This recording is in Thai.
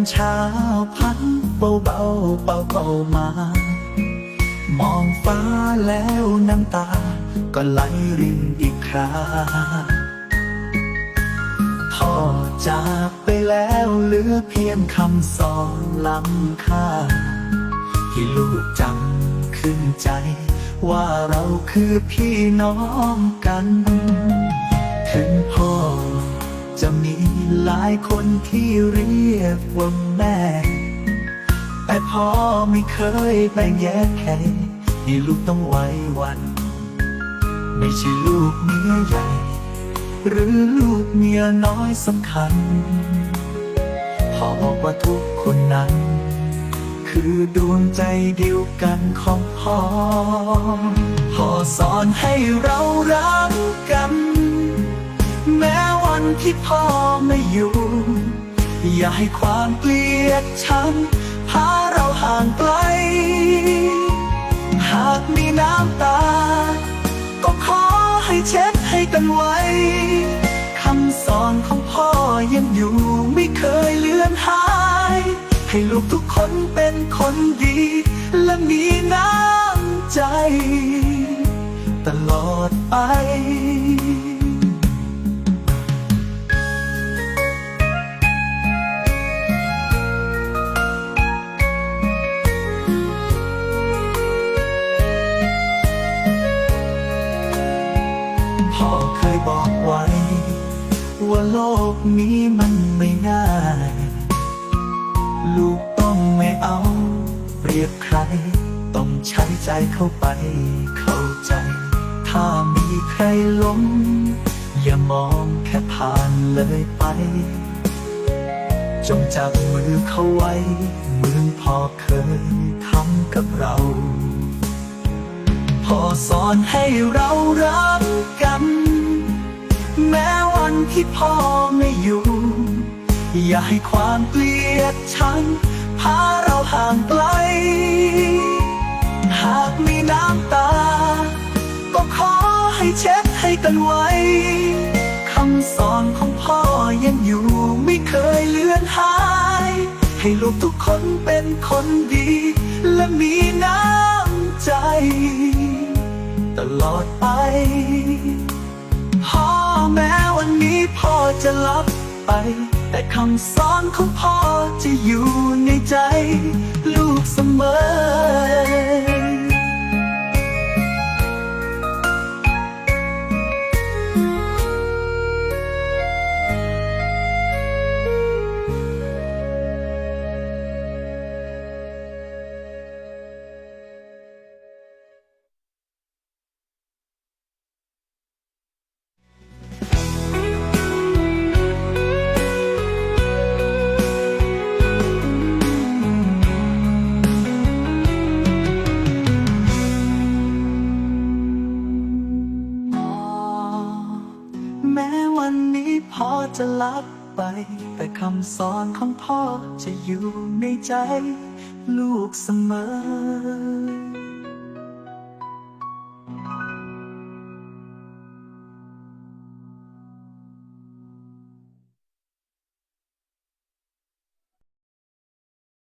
ามเช้าพัดเบาเบาๆเบาเบามา มองฟ้าแล้วน้ำตา ก็ไหลรินอีกคราพ่อจากไปแล้วเหลือเพียงคำสอนล้ำค่า ที่ลูกจำขึ้นใจ ว่าเราคือพี่น้องกัน ถึงพ่อ จะมีหลายคนที่เรียกว่าแม่ แต่พ่อไม่เคยแบ่งแยกใครให้ลูกต้องไว้วัน ไม่ใช่ลูกเมียใหญ่ หรือลูกเมียน้อยสำคัญ พ่อบอกว่าทุกคนนั้น คือดวงใจเดียวกันของพ่อ พ่อสอนให้เรารักกัน วันที่พ่อไม่อยู่ อย่าให้ความเกลียดชังพาเราห่างไกล หากมีน้ำตา ก็ขอให้เช็ดให้กันไว้คำสอนของพ่อยังอยู่ไม่เคยเลือนหาย ให้ลูกทุกคนเป็นคนดี และมีน้ำใจ ตลอดไป พ่อเคยบอกไว้ ว่าโลกนี้มันไม่ง่าย ลูกต้องไม่เอา เปรียบใคร ต้องใช้ใจเข้าไป เข้าใจ ถ้ามีใครล้ม อย่ามองแค่ผ่านเลยไป จงจับมือเขาไว้ เหมือนพ่อเคยทำกับเราพ่อสอนให้เรารัก ที่พ่อไม่อยู่ อย่าให้ความเกลียดชังพาเราห่างไกล หากมีน้ำตา ก็ขอให้เช็ดให้กันไว้คำสอนของพ่อยังอยู่ไม่เคยเลือนหาย ให้ลูกทุกคนเป็นคนดี และมีน้ำใจ ตลอดไป จะลับไป แต่คำสอนของพ่อจะอยู่ในใจ วันนี้พ่อจะลับไป แต่คำสอนของพ่อจะอยู่ในใจ ลูกเสมอ